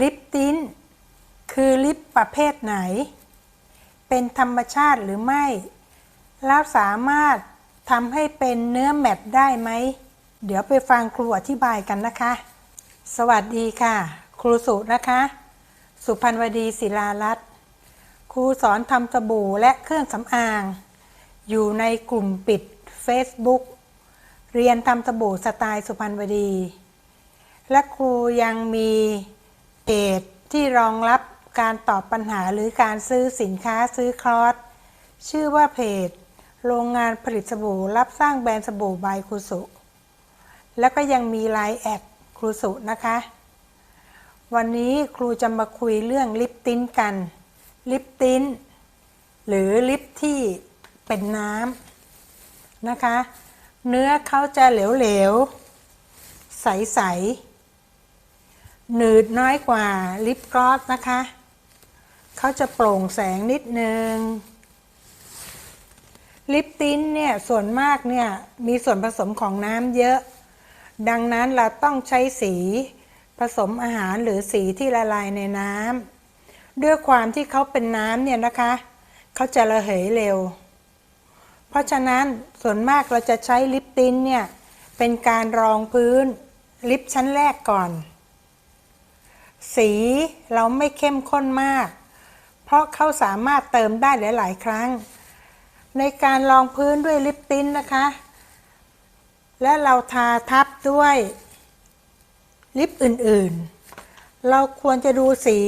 ลิปติ้น คือลิปประเภทไหน เป็นธรรมชาติหรือไม่ แล้วสามารถทำให้เป็นเนื้อแมตได้ไหม เดี๋ยวไปฟังครูอธิบายกันนะคะ สวัสดีค่ะ ครูสุนะคะ สุพันวดีศิลารัตน์ครูสอนทำสบู่และเครื่องสำอาง อยู่ในกลุ่มปิด Facebook เรียนทำสบู่สไตล์สุพรรณวดี และครูยังมี เพจที่รองรับการตอบปัญหาหรือการซื้อสินค้าซื้อคลอสชื่อว่าเพจ โรงงานผลิตสบู่รับสร้างแบรนด์สบู่บายครูสุ แล้วก็ยังมีไลน์แอดครูสุนะคะ วันนี้ครูจะมาคุยเรื่องลิปติ้นกัน ลิปติ้นหรือลิปที่เป็นน้ำนะคะ เนื้อเขาจะเหลวๆ ใสๆ หนืดน้อยกว่าลิปกลอสนะคะ เขาจะโปร่งแสงนิดนึง ลิปติ้นเนี่ยส่วนมากเนี่ยมีส่วนผสมของน้ำเยอะ ดังนั้นเราต้องใช้สีผสมอาหารหรือสีที่ละลายในน้ำด้วยความที่เขาเป็นน้ำเนี่ยนะคะ เขาจะระเหยเร็ว เพราะฉะนั้นส่วนมากเราจะใช้ลิปติ้นเนี่ยเป็นการรองพื้นลิปชั้นแรกก่อน สีเราไม่เข้มข้นมาก เพราะเขาสามารถเติมได้หลาย ๆ ครั้ง ในการรองพื้นด้วยลิปติ้นนะคะ และเราทาทับด้วยลิปอื่น ๆ เราควรจะดูสี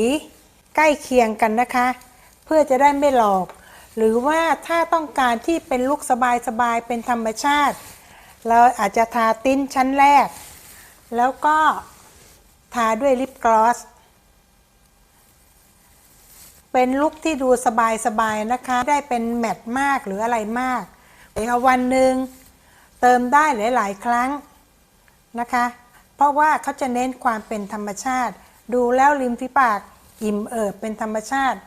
ใกล้เคียงกันนะคะ เพื่อจะได้ไม่หลอก หรือว่าถ้าต้องการที่เป็นลุคสบาย ๆ เป็นธรรมชาติ เราอาจจะทาติ้นชั้นแรก แล้วก็ ทาด้วยลิปกลอส เป็นลุคที่ดูสบายๆนะคะ ได้เป็นแมตต์มากหรืออะไรมากเอาวันหนึ่งเติมได้หลายๆ ครั้งนะคะ เพราะว่าเขาจะเน้นความเป็นธรรมชาติ ดูแล้วริมฝีปากอิ่มเอิบเป็นธรรมชาติ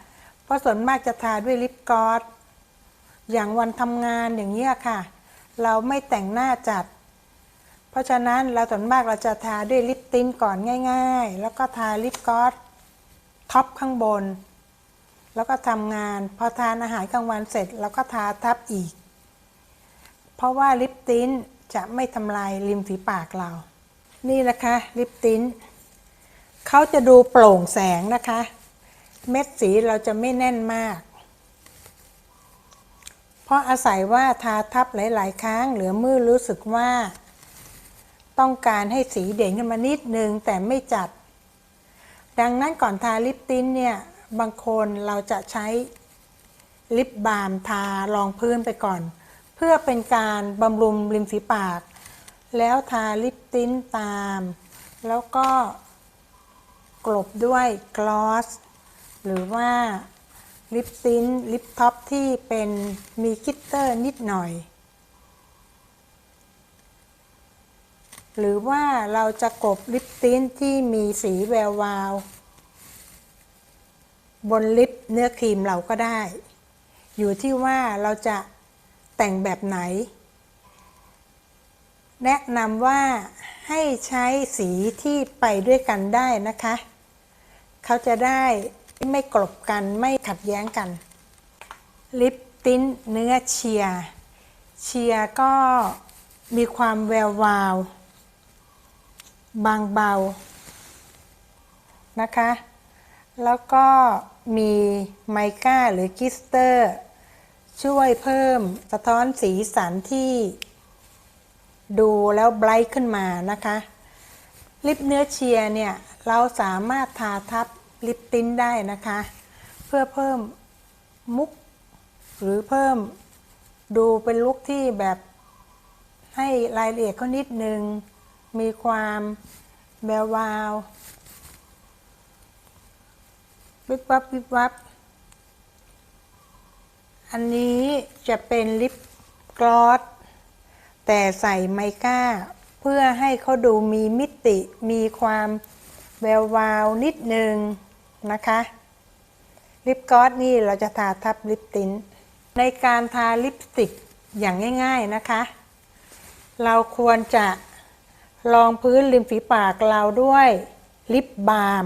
เพราะส่วนมากจะทาด้วยลิปกลอสอย่างวันทำงานอย่างนี้ยค่ะ เราไม่แต่งหน้าจัด เพราะฉะนั้นเราส่วนมากเราจะทาด้วยลิปติ้นก่อนง่าย ๆ แล้วก็ทาลิปกลอสท็อปข้างบน แล้วก็ทำงาน พอทานอาหารกลางวันเสร็จเราก็ทาทับอีก เพราะว่าลิปติ้นจะไม่ทำลายริมฝีปากเรา นี่นะคะลิปติ้นเขาจะดูโปร่งแสงนะคะ เม็ดสีเราจะไม่แน่นมาก เพราะอาศัยว่าทาทับหลาย ๆ ครั้งเหลือมือรู้สึกว่า ต้องการให้สีเด่นขึ้นมานิดนึงแต่ไม่จัด ดังนั้นก่อนทาลิปติ้นเนี่ยบางคนเราจะใช้ลิปบาล์มทารองพื้นไปก่อน เพื่อเป็นการบำรุงริมฝีปาก แล้วทาลิปติ้นตาม แล้วก็กลบด้วยกลอส หรือว่าลิปติ้นลิปท็อปที่เป็นมีคิตเตอร์นิดหน่อย หรือว่าเราจะกบลิปติ้นที่มีสีแวววาว บนลิปเนื้อครีมเราก็ได้ อยู่ที่ว่าเราจะแต่งแบบไหน แนะนำว่าให้ใช้สีที่ไปด้วยกันได้นะคะ เขาจะได้ไม่กลบกันไม่ขัดแย้งกัน ลิปติ้นเนื้อเชียร์เชียร์ก็มีความแวววาว บางเบานะคะ แล้วก็มีไมก้าหรือกิสเตอร์ ช่วยเพิ่มสะท้อนสีสันที่ดูแล้วไบรท์ขึ้นมานะคะ ลิปเนื้อเชียร์เนี่ย เราสามารถทาทับลิปติ้นได้นะคะ เพื่อเพิ่มมุก หรือเพิ่มดูเป็นลุคที่แบบให้รายละเอียดเขานิดนึง มีความแวววาววิบวับวิบวับ อันนี้จะเป็นลิปกลอสแต่ใส่ไมก้า เพื่อให้เขาดูมีมิติ มีความแวววาวนิดนึงนะคะ ลิปกลอสนี่เราจะทาทับลิปติ้นในการทาลิปสติกอย่างง่าย ๆนะคะ เราควรจะ รองพื้นริมฝีปากเราด้วยลิปบาล์ม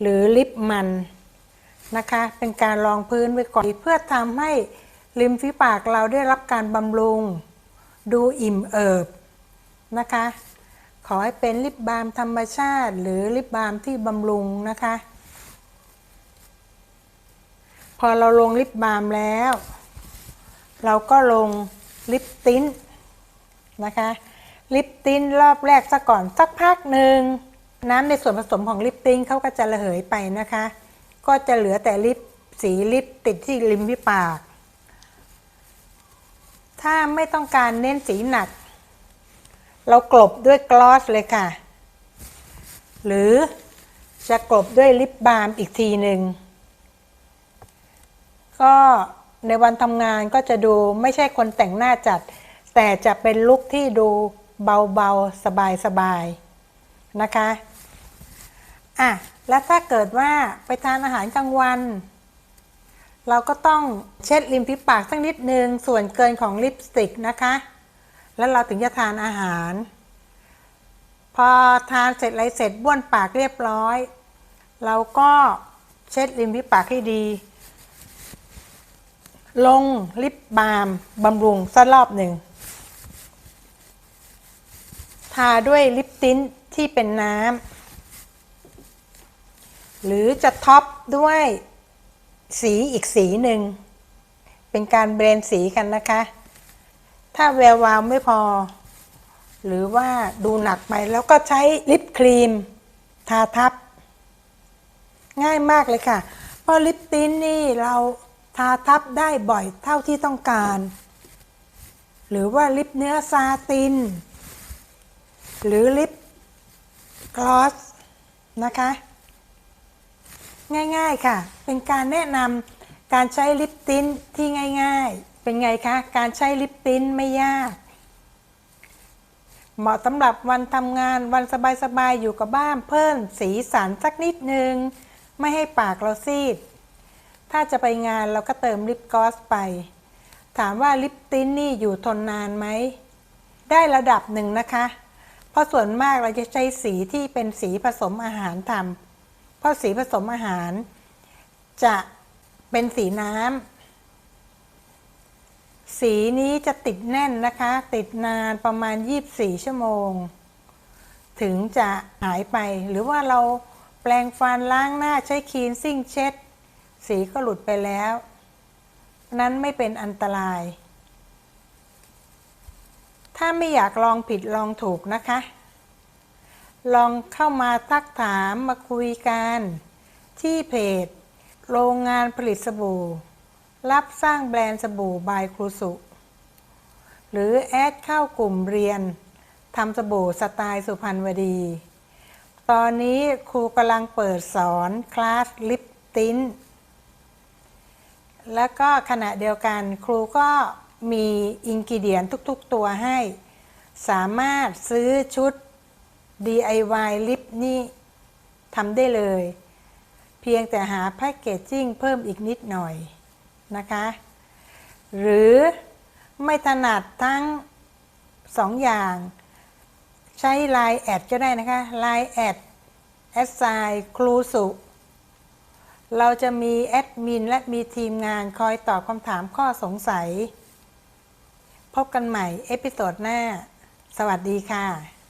หรือลิปมันนะคะ เป็นการรองพื้นไว้ก่อนเพื่อทำให้ริมฝีปากเราได้รับการบำรุง ดูอิ่มเอิบนะคะ ขอให้เป็นลิปบาล์มธรรมชาติ หรือลิปบาล์มที่บำรุงนะคะ พอเราลงลิปบาล์มแล้ว เราก็ลงลิปติ้นนะคะ ลิปติ้นรอบแรกซะก่อนสักพักหนึ่งน้ำในส่วนผสมของลิปติ้นเขาก็จะระเหยไปนะคะ ก็จะเหลือแต่ลิปสีลิปติดที่ริมฝีปาก ถ้าไม่ต้องการเน้นสีหนัก เรากลบด้วยกลอสเลยค่ะ หรือจะกลบด้วยลิปบาล์มอีกทีหนึ่งก็ในวันทำงานก็จะดูไม่ใช่คนแต่งหน้าจัด แต่จะเป็นลุคที่ดู เบาๆ สบายๆ นะคะอะแล้วถ้าเกิดว่าไปทานอาหารกลางวัน เราก็ต้องเช็ดริมฝีปากสักนิดนึงส่วนเกินของลิปสติกนะคะ แล้วเราถึงจะทานอาหาร พอทานเสร็จไรเสร็จบ้วนปากเรียบร้อย เราก็เช็ดริมฝีปากให้ดี ลงลิปบาล์มบำรุงสักรอบหนึ่ง ทาด้วยลิปติ้นที่เป็นน้ำหรือจะท็อปด้วยสีอีกสีหนึ่ง เป็นการเบรนสีกันนะคะ ถ้าแวววาวไม่พอ หรือว่าดูหนักไปแล้วก็ใช้ลิปครีม ทาทับ ง่ายมากเลยค่ะ เพราะลิปติ้นนี่เราทาทับได้บ่อยเท่าที่ต้องการ หรือว่าลิปเนื้อซาติน หรือลิปกลอสนะคะ ง่ายๆค่ะ เป็นการแนะนำการใช้ลิปติ้นที่ง่ายๆ เป็นไงคะ การใช้ลิปติ้นไม่ยาก เหมาะสำหรับวันทำงานวันสบายๆ อยู่กับบ้านเพิ่มสีสันสักนิดนึง ไม่ให้ปากเราซีด ถ้าจะไปงานเราก็เติมลิปกลอสไป ถามว่าลิปติ้นนี่อยู่ทนนานไหม ได้ระดับหนึ่งนะคะ เพราะส่วนมากเราจะใช้สีที่เป็นสีผสมอาหารทำเพราะสีผสมอาหาร จะเป็นสีน้ำสีนี้จะติดแน่นนะคะ ติดนานประมาณ 24 ชั่วโมง ถึงจะหายไป หรือว่าเราแปลงฟันล้างหน้าใช้ครีนซิ่งเช็ด สีก็หลุดไปแล้ว นั้นไม่เป็นอันตราย ถ้าไม่อยากลองผิดลองถูกนะคะ ลองเข้ามาทักถามมาคุยกัน ที่เพจ โรงงานผลิตสบู่ รับสร้างแบรนด์สบู่บายครูสุ หรือแอดเข้ากลุ่มเรียนทำสบู่สไตล์สุพรรณวดี ตอนนี้ครูกำลังเปิดสอนคลาสลิปติ้น แล้วก็ขณะเดียวกันครูก็ มีอินกิเดียนทุกๆตัวให้ สามารถซื้อชุด DIY ลิปนี่ทำได้เลย เพียงแต่หาแพคเกจจิ้งเพิ่มอีกนิดหน่อยนะคะ หรือไม่ถนัดทั้งสองอย่าง ใช้ Line แอดก็ได้นะคะ Line แอดแอดไซครูสุ เราจะมีแอดมินและมีทีมงานคอยตอบคำถามข้อสงสัย พบกันใหม่เอพิโซดหน้า สวัสดีค่ะ